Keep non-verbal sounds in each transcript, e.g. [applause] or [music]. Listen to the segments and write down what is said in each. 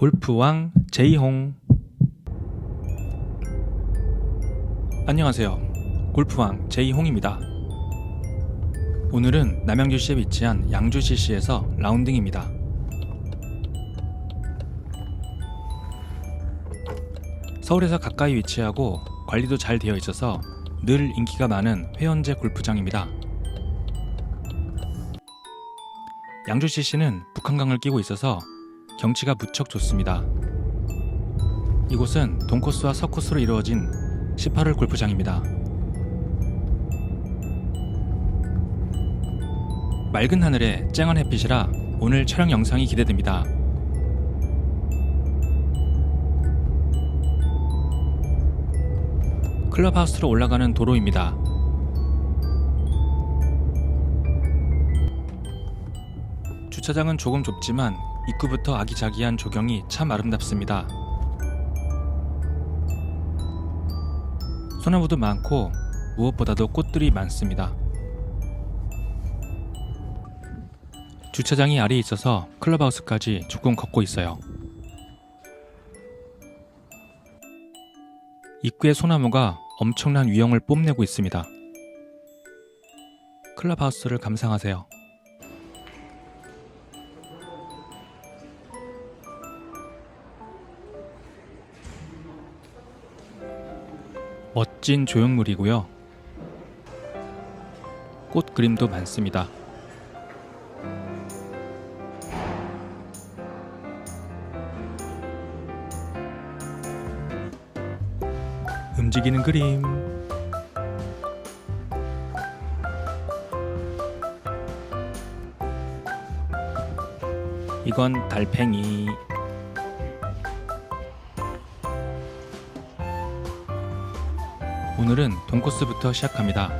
골프왕 제이홍 안녕하세요. 골프왕 제이홍입니다. 오늘은 남양주시에 위치한 양주CC에서 라운딩입니다. 서울에서 가까이 위치하고 관리도 잘 되어 있어서 늘 인기가 많은 회원제 골프장입니다. 양주CC는 북한강을 끼고 있어서 경치가 무척 좋습니다. 이곳은 동코스와 서코스로 이루어진 18홀 골프장입니다. 맑은 하늘에 쨍한 햇빛이라 오늘 촬영 영상이 기대됩니다. 클럽하우스로 올라가는 도로입니다. 주차장은 조금 좁지만 입구부터 아기자기한 조경이 참 아름답습니다. 소나무도 많고 무엇보다도 꽃들이 많습니다. 주차장이 아래에 있어서 클럽하우스까지 조금 걷고 있어요. 입구의 소나무가 엄청난 위형을 뽐내고 있습니다. 클럽하우스를 감상하세요. 멋진 조형물이고요. 꽃 그림도 많습니다. 움직이는 그림. 이건 달팽이. 오늘은 돈코스부터 시작합니다.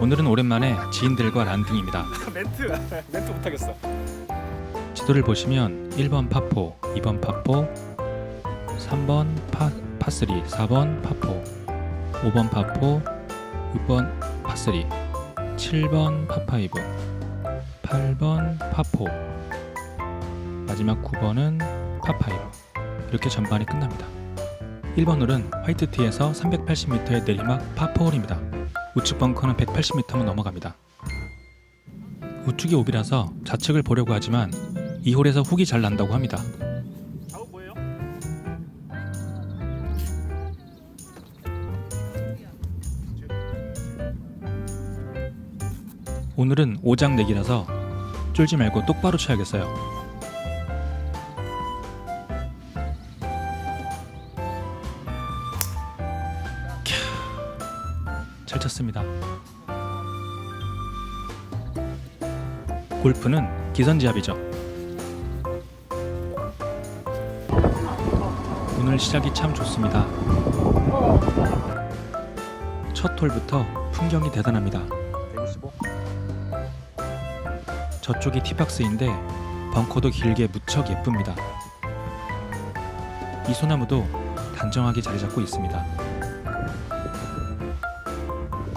오늘은 오랜만에 지인들과 란딩입니다. [laughs] 멘트 멘트 못하겠어. 지도를 보시면 1번 파포, 2번 파포, 3번 파, 파3, 4번 파포, 5번 파포, 6번 파3, 7번 파5, 8번 파포, 마지막 9번은 파5 이렇게 전반이 끝납니다. 1번 홀은 화이트 티에서 380m의 내리막 파4홀입니다. 우측 벙커는 180m만 넘어갑니다. 우측이 오비라서 좌측을 보려고 하지만 이 홀에서 훅이 잘 난다고 합니다. 오늘은 5장 내기라서 쫄지 말고 똑바로 쳐야겠어요. 쳤습니다. 골프는 기선제압이죠. 오늘 시작이 참 좋습니다. 첫 홀부터 풍경이 대단합니다. 165. 저쪽이 티박스인데 벙커도 길게 무척 예쁩니다. 이 소나무도 단정하게 자리 잡고 있습니다.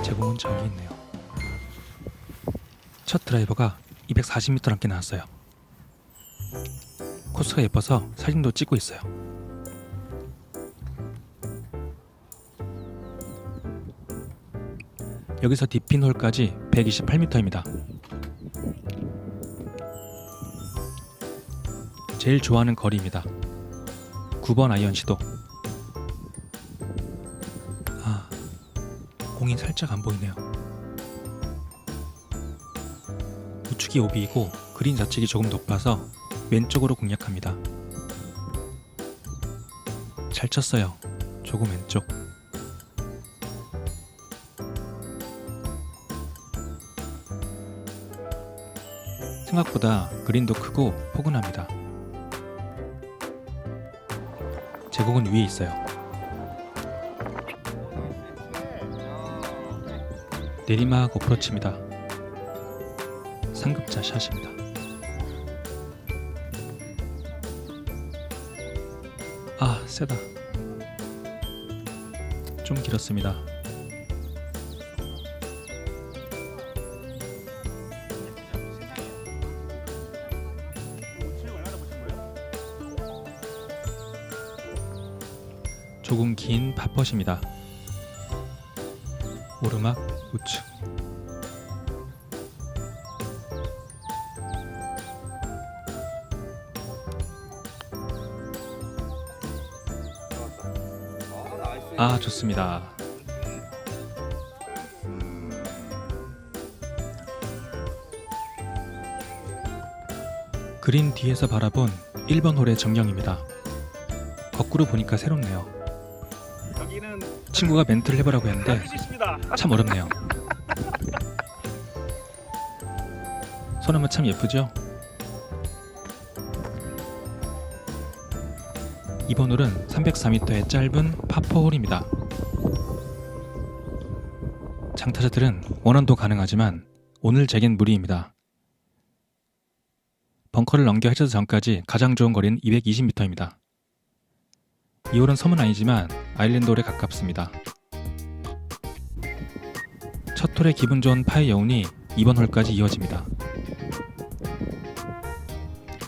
제공은 저기 있네요. 첫 드라이버가 240m 남게 나왔어요. 코스가 예뻐서 사진도 찍고 있어요. 여기서 디핀 홀까지 128m입니다. 제일 좋아하는 거리입니다. 9번 아이언 시도. 살짝 안 보이네요. 우측이 오비이고 그린 좌측이 조금 높아서 왼쪽으로 공략합니다. 잘 쳤어요. 조금 왼쪽. 생각보다 그린도 크고 포근합니다. 제공은 위에 있어요. 내리막 어프로치입니다. 상급자 샷입니다. 아, 세다. 좀 길었습니다. 조금 긴 파펫입니다. 오르막 우측 아 좋습니다. 그린 뒤에서 바라본 1번 홀의 전경입니다. 거꾸로 보니까 새롭네요. 친구가 멘트를 해보라고 했는데. 참 어렵네요. 소나무 참 예쁘죠? 이번 홀은 304m의 짧은 파포홀입니다. 장타자들은 원원도 가능하지만 오늘 제겐 무리입니다. 벙커를 넘겨 해저드 전까지 가장 좋은 거리는 220m입니다. 이 홀은 섬은 아니지만 아일랜드 홀에 가깝습니다. 첫 홀의 기분 좋은 파의 여운이 이번 홀까지 이어집니다.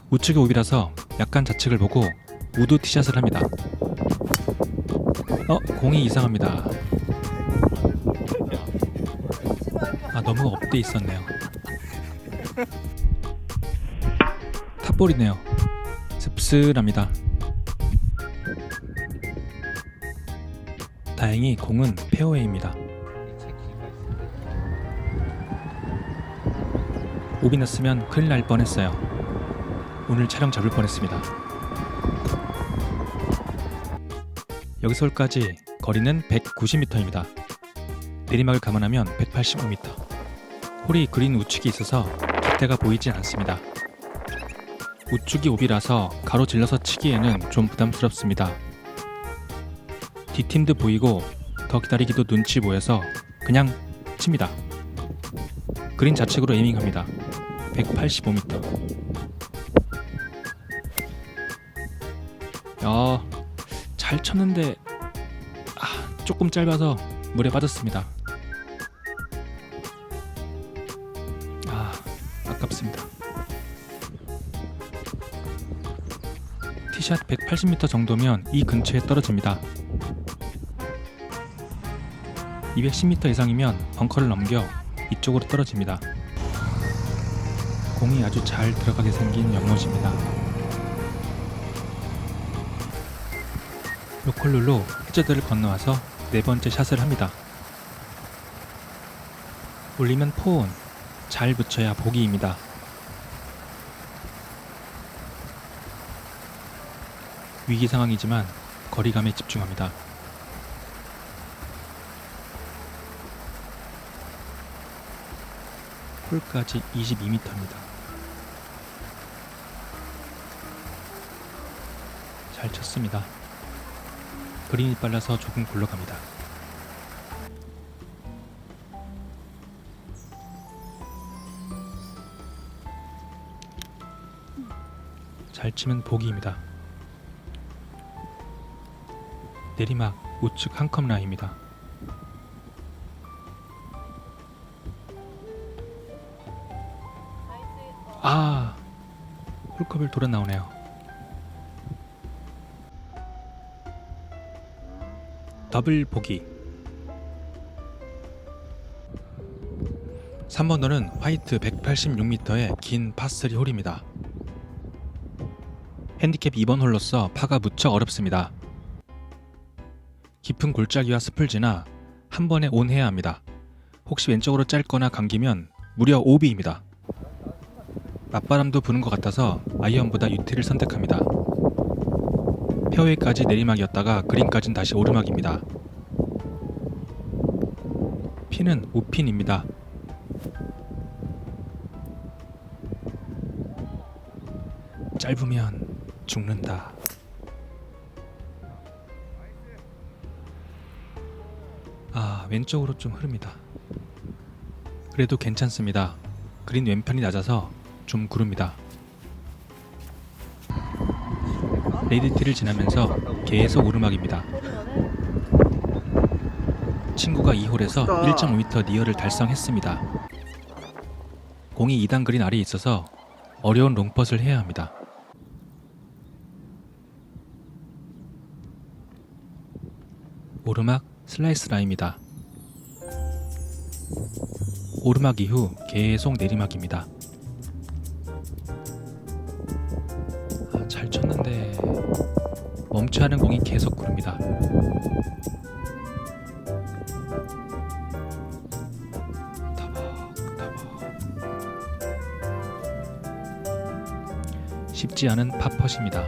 우측의 오비라서 약간 좌측을 보고 우드 티샷을 합니다. 어, 공이 이상합니다. 아, 너무 업돼 있었네요. 탑볼이네요. 씁쓸합니다. 다행히 공은 페어웨이입니다. 오비 났으면 큰일 날 뻔했어요. 오늘 촬영 잡을 뻔했습니다. 여기서 홀까지 거리는 190m입니다. 내리막을 감안하면 185m. 홀이 그린 우측이 있어서 깃대가 보이진 않습니다. 우측이 오비라서 가로질러서 치기에는 좀 부담스럽습니다. 뒷팀도 보이고 더 기다리기도 눈치 보여서 그냥 칩니다. 그린 좌측으로 에이밍합니다. 185m. 야, 잘 쳤는데 아, 조금 짧아서 물에 빠졌습니다. 아, 아깝습니다. 티샷 180m 정도면 이 근처에 떨어집니다. 210m 이상이면 벙커를 넘겨 이쪽으로 떨어집니다. 공이 아주 잘 들어가게 생긴 연못입니다. 로컬룰로 해저드를 건너와서 네 번째 샷을 합니다. 올리면 포온, 잘 붙여야 보기입니다. 위기 상황이지만 거리감에 집중합니다. 홀까지 22m입니다. 잘 쳤습니다. 그린이 빨라서 조금 굴러갑니다. 잘 치면 보기입니다. 내리막 우측 한 컵 라인입니다. 아, 홀컵을 돌아 나오네요. 더블 보기 3번 홀은 화이트 186m의 긴 파3 홀입니다. 핸디캡 2번 홀로서 파가 무척 어렵습니다. 깊은 골짜기와 숲을 지나 한 번에 온 해야 합니다. 혹시 왼쪽으로 짧거나 감기면 무려 오비입니다. 맞바람도 부는 것 같아서 아이언보다 유티를 선택합니다. 페어웨이까지 내리막이었다가 그린까진 다시 오르막입니다. 핀은 5핀입니다. 짧으면 죽는다. 아, 왼쪽으로 좀 흐릅니다. 그래도 괜찮습니다. 그린 왼편이 낮아서 좀 구릅니다. 레이디티를 지나면서 계속 오르막입니다. 친구가 2홀에서 1.5m 니어를 달성했습니다. 공이 2단 그린 아래에 있어서 어려운 롱펫을 해야 합니다. 오르막 슬라이스 라입니다. 오르막 이후 계속 내리막입니다. 아, 잘 쳤는데 멈춰야 하는 공이 계속 구릅니다. 쉽지 않은 팝펫입니다.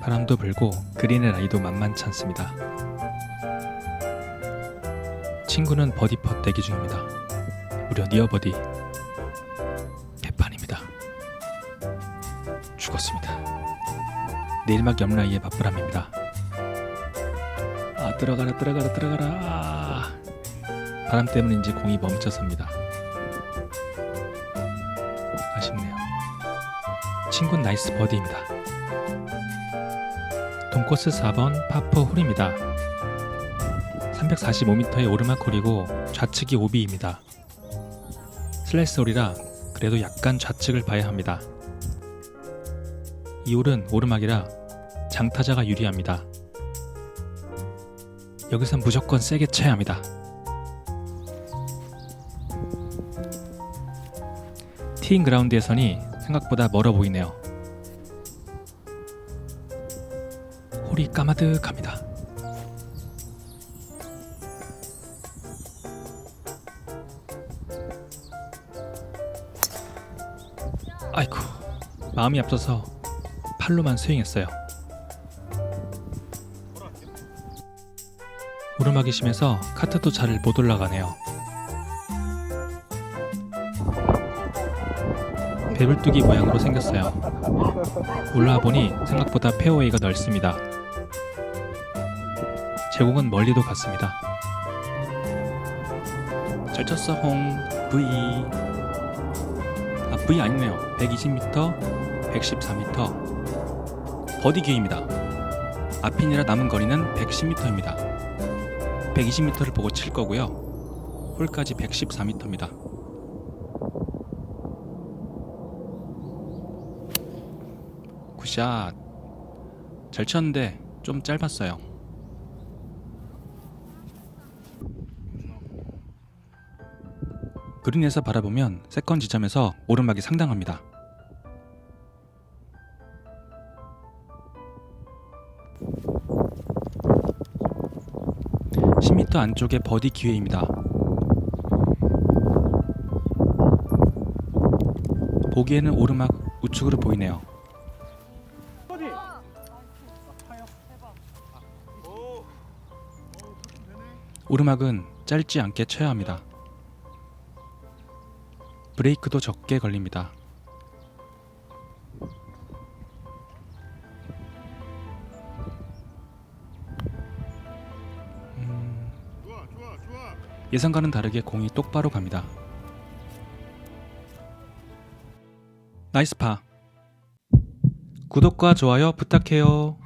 바람도 불고 그린의 라이도 만만치 않습니다. 친구는 버디 펫 대기 중입니다. 무려 니어 버디. 개판입니다. 죽었습니다. 내일막 옆라이의 맞바람입니다. 아 들어가라 들어가라 들어가라. 아. 바람 때문인지 공이 멈춰섭니다. 아쉽네요. 친구는 나이스 버디입니다. 동코스 4번 파포 홀입니다. 345m의 오르막 홀이고 좌측이 오비입니다. 슬라이스 홀이라 그래도 약간 좌측을 봐야 합니다. 이 홀은 오르막이라 장타자가 유리합니다. 여기선 무조건 세게 쳐야 합니다. 티잉 그라운드에선이 생각보다 멀어 보이네요. 홀이 까마득합니다. 마음이 앞서서 팔로만 스윙했어요. 오르막이 심해서 카트도 잘못 올라가네요. 배불뚝이 모양으로 생겼어요. 올라와 보니 생각보다 페어웨이가 넓습니다. 제공은 멀리도 갔습니다. 잘 쳤어 홍 V 아 V 아니네요 120m 114m 버디 기회입니다. 앞핀이라 남은 거리는 110m입니다. 120m를 보고 칠 거고요. 홀까지 114m입니다. 굿샷. 잘 쳤는데 좀 짧았어요. 그린에서 바라보면 세컨 지점에서 오르막이 상당합니다. (10m) 안쪽에 버디 기회입니다. 보기에는 오르막 우측으로 보이네요. 오르막은 짧지 않게 쳐야 합니다. 브레이크도 적게 걸립니다. 예상과는 다르게 공이 똑바로 갑니다. 나이스 파. 구독과 좋아요 부탁해요.